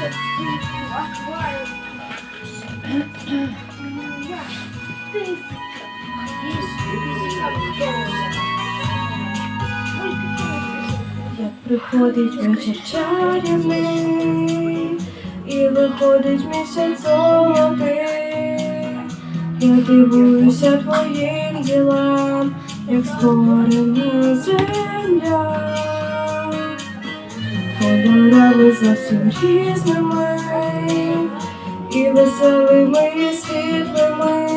Як приходить вечір чарівний, і виходить місяць золотий, я дивуюся твоїм ділам, як створена земля, кольорами зовсім різними, і веселими, і світлими,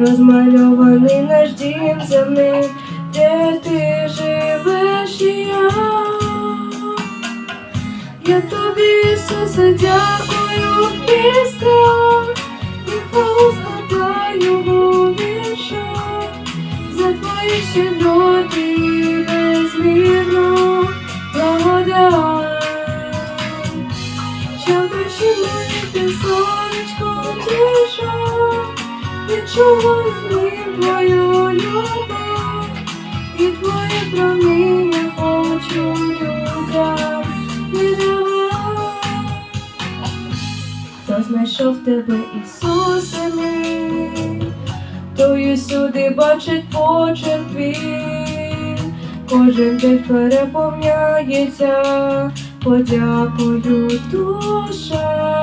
розмальований наш дім земний, де ти живеш і я. Я тобі, Ісусе, дякую, пісня, і хвалу складаю у віршах за твої щедроти і відчуваю твою любов, і твоє проміння хочу людям віддавати. Хто знайшов тебе, Ісусе мій, той усюди бачить почерк твій, кожен день переповняється. Подякою душа,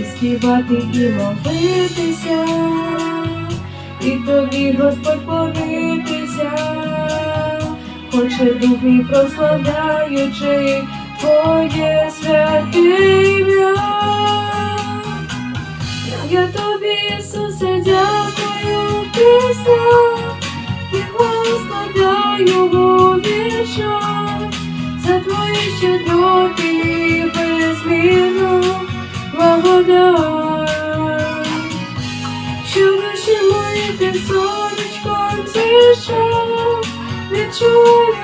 і співати, і молитися, і тобі, Господь, молитися, хоче дух мій прославляючи Твоє святе ім'я. Я тобі, Ісусе, дякую, пісня, і складаю у віршах за твої щедроти Що в душі мої ти сонечком зійшов, відчую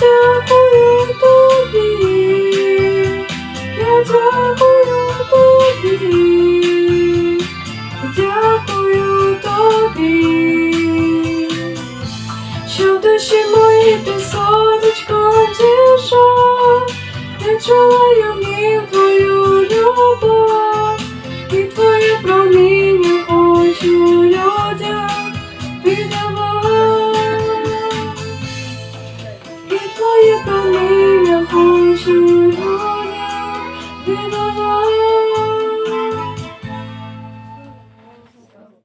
дякую тобі, я дякую тобі, дякую тобі, що в душі мої ти сонечко тіша, я чула 越多